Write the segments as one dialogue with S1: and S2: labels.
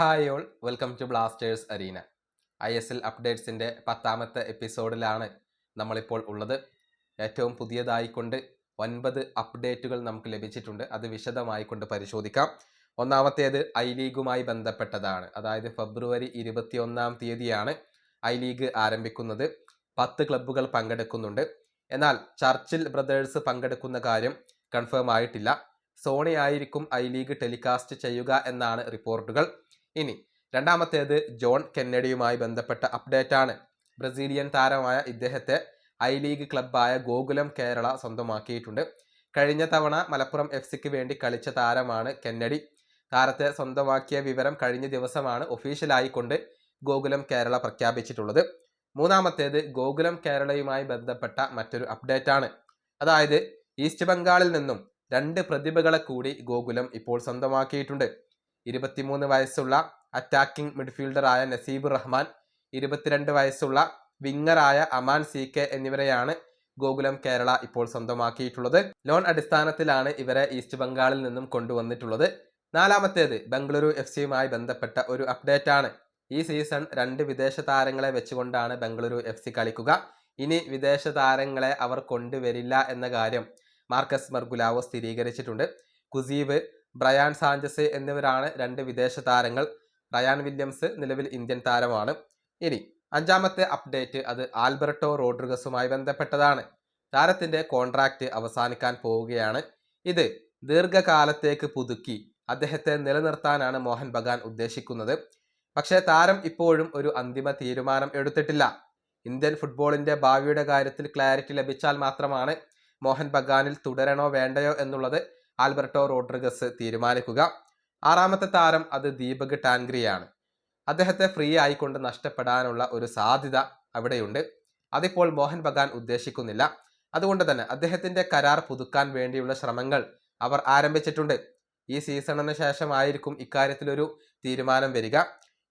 S1: Hi all welcome to Blasters arena. I S L അപ്ഡേറ്റ്സിന്റെ പത്താമത്തെ എപ്പിസോഡിലാണ് നമ്മളിപ്പോൾ ഉള്ളത്. ഏറ്റവും പുതിയതായിക്കൊണ്ട് ഒൻപത് അപ്ഡേറ്റുകൾ നമുക്ക് ലഭിച്ചിട്ടുണ്ട്. അത് വിശദമായിക്കൊണ്ട് പരിശോധിക്കാം. ഒന്നാമത്തേത് ഐ ലീഗുമായി ബന്ധപ്പെട്ടതാണ്. അതായത് ഫെബ്രുവരി ഇരുപത്തിയൊന്നാം തീയതിയാണ് ഐ ലീഗ് ആരംഭിക്കുന്നത്. പത്ത് ക്ലബ്ബുകൾ പങ്കെടുക്കുന്നുണ്ട്. എന്നാൽ ചർച്ചിൽ ബ്രദേഴ്സ് പങ്കെടുക്കുന്ന കാര്യം കൺഫേം ആയിട്ടില്ല. സോണി ആയിരിക്കും ഐ ലീഗ് ടെലികാസ്റ്റ് ചെയ്യുക എന്നാണ് റിപ്പോർട്ടുകൾ. ഇനി രണ്ടാമത്തേത് ജോൺ കെന്നഡിയുമായി ബന്ധപ്പെട്ട അപ്ഡേറ്റ് ആണ് ബ്രസീലിയൻ താരമായ ഇദ്ദേഹത്തെ ഐ ലീഗ് ക്ലബ്ബായ ഗോകുലം കേരള സ്വന്തമാക്കിയിട്ടുണ്ട്. കഴിഞ്ഞ തവണ മലപ്പുറം എഫ് സിക്ക് വേണ്ടി കളിച്ച താരമാണ് കെന്നഡി. താരത്തെ സ്വന്തമാക്കിയ വിവരം കഴിഞ്ഞ ദിവസമാണ് ഒഫീഷ്യലായിക്കൊണ്ട് ഗോകുലം കേരള പ്രഖ്യാപിച്ചിട്ടുള്ളത്. മൂന്നാമത്തേത് ഗോകുലം കേരളയുമായി ബന്ധപ്പെട്ട മറ്റൊരു അപ്ഡേറ്റ് ആണ് അതായത് ഈസ്റ്റ് ബംഗാളിൽ നിന്നും രണ്ട് പ്രതിഭകളെ കൂടി ഗോകുലം ഇപ്പോൾ സ്വന്തമാക്കിയിട്ടുണ്ട്. ഇരുപത്തിമൂന്ന് വയസ്സുള്ള അറ്റാക്കിംഗ് മിഡ്ഫീൽഡറായ നസീബ് റഹ്മാൻ ഇരുപത്തിരണ്ട് വയസ്സുള്ള വിങ്ങറായ അമാൻ സി കെ എന്നിവരെയാണ് ഗോകുലം കേരള ഇപ്പോൾ സ്വന്തമാക്കിയിട്ടുള്ളത്. ലോൺ അടിസ്ഥാനത്തിലാണ് ഇവരെ ഈസ്റ്റ് ബംഗാളിൽ നിന്നും കൊണ്ടുവന്നിട്ടുള്ളത്. നാലാമത്തേത് ബംഗളൂരു എഫ് സിയുമായി ബന്ധപ്പെട്ട ഒരു അപ്ഡേറ്റ് ആണ്. ഈ സീസൺ രണ്ട് വിദേശ താരങ്ങളെ വെച്ചുകൊണ്ടാണ് ബംഗളൂരു എഫ് സി കളിക്കുക. ഇനി വിദേശ താരങ്ങളെ അവർ കൊണ്ടുവരില്ല എന്ന കാര്യം മാർക്കസ് മർഗുലാവോ സ്ഥിരീകരിച്ചിട്ടുണ്ട്. കുസീവ് ബ്രയാൻ സാഞ്ചസ് എന്നിവരാണ് രണ്ട് വിദേശ താരങ്ങൾ. റയാൻ വില്യംസ് നിലവിൽ ഇന്ത്യൻ താരമാണ്. ഇനി അഞ്ചാമത്തെ അപ്ഡേറ്റ് അത് ആൽബർട്ടോ റോഡ്രിഗസുമായി ബന്ധപ്പെട്ടതാണ്. താരത്തിന്റെ കോൺട്രാക്റ്റ് അവസാനിക്കാൻ പോവുകയാണ്. ഇത് ദീർഘകാലത്തേക്ക് പുതുക്കി അദ്ദേഹത്തെ നിലനിർത്താനാണ് മോഹൻ ബഗാൻ ഉദ്ദേശിക്കുന്നത്. പക്ഷേ താരം ഇപ്പോഴും ഒരു അന്തിമ തീരുമാനം എടുത്തിട്ടില്ല. ഇന്ത്യൻ ഫുട്ബോളിന്റെ ഭാവിയുടെ കാര്യത്തിൽ ക്ലാരിറ്റി ലഭിച്ചാൽ മാത്രമാണ് മോഹൻ ബഗാനിൽ തുടരണോ വേണ്ടയോ എന്നുള്ളത് ആൽബർട്ടോ റോഡ്രിഗസ് തീരുമാനിക്കുക. ആറാമത്തെ താരം അത് ദീപക് ടാൻഗ്രിയാണ്. അദ്ദേഹത്തെ ഫ്രീ ആയിക്കൊണ്ട് നഷ്ടപ്പെടാനുള്ള ഒരു സാധ്യത അവിടെയുണ്ട്. അതിപ്പോൾ മോഹൻ ബഗാൻ ഉദ്ദേശിക്കുന്നില്ല. അതുകൊണ്ട് തന്നെ അദ്ദേഹത്തിന്റെ കരാർ പുതുക്കാൻ വേണ്ടിയുള്ള ശ്രമങ്ങൾ അവർ ആരംഭിച്ചിട്ടുണ്ട്. ഈ സീസണിന് ശേഷമായിരിക്കും ഇക്കാര്യത്തിലൊരു തീരുമാനം വരിക.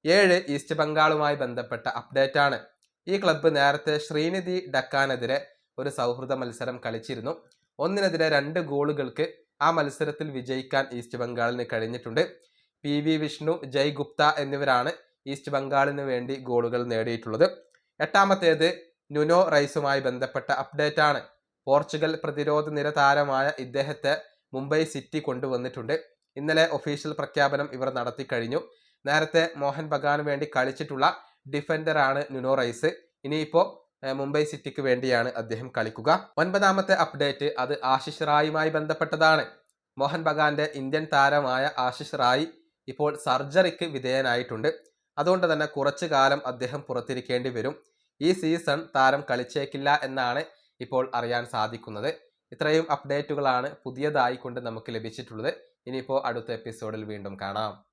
S1: ഏഴ് ഈസ്റ്റ് ബംഗാളുമായി ബന്ധപ്പെട്ട അപ്ഡേറ്റ് ആണ് ഈ ക്ലബ്ബ് നേരത്തെ ശ്രീനിധി ഡക്കാനെതിരെ ഒരു സൗഹൃദ മത്സരം കളിച്ചിരുന്നു. ഒന്നിനെതിരെ രണ്ട് ഗോളുകൾക്ക് ആ മത്സരത്തിൽ വിജയിക്കാൻ ഈസ്റ്റ് ബംഗാളിന് കഴിഞ്ഞിട്ടുണ്ട്. പി വി വിഷ്ണു ജയ് ഗുപ്ത എന്നിവരാണ് ഈസ്റ്റ് ബംഗാളിന് വേണ്ടി ഗോളുകൾ നേടിയിട്ടുള്ളത്. എട്ടാമത്തേത് നുനോ റൈസുമായി ബന്ധപ്പെട്ട അപ്ഡേറ്റ് ആണ്. പോർച്ചുഗൽ പ്രതിരോധ നിര താരമായ ഇദ്ദേഹത്തെ മുംബൈ സിറ്റി കൊണ്ടുവന്നിട്ടുണ്ട്. ഇന്നലെ ഒഫീഷ്യൽ പ്രഖ്യാപനം ഇവർ നടത്തി കഴിഞ്ഞു. നേരത്തെ മോഹൻ ബഗാന് വേണ്ടി കളിച്ചിട്ടുള്ള ഡിഫൻഡറാണ് നുനോ റൈസ്. ഇനിയിപ്പോൾ മുംബൈ സിറ്റിക്ക് വേണ്ടിയാണ് അദ്ദേഹം കളിക്കുക. ഒൻപതാമത്തെ അപ്ഡേറ്റ് അത് ആശിഷ് റായുമായി ബന്ധപ്പെട്ടതാണ്. മോഹൻ ബഗാന്റെ ഇന്ത്യൻ താരമായ ആശിഷ് റായി ഇപ്പോൾ സർജറിക്ക് വിധേയനായിട്ടുണ്ട്. അതുകൊണ്ട് തന്നെ കുറച്ചു കാലം അദ്ദേഹം പുറത്തിരിക്കേണ്ടി വരും. ഈ സീസൺ താരം കളിച്ചേക്കില്ല എന്നാണ് ഇപ്പോൾ അറിയാൻ സാധിക്കുന്നത്. ഇത്രയും അപ്ഡേറ്റുകളാണ് പുതിയതായിക്കൊണ്ട് നമുക്ക് ലഭിച്ചിട്ടുള്ളത്. ഇനിയിപ്പോൾ അടുത്ത എപ്പിസോഡിൽ വീണ്ടും കാണാം.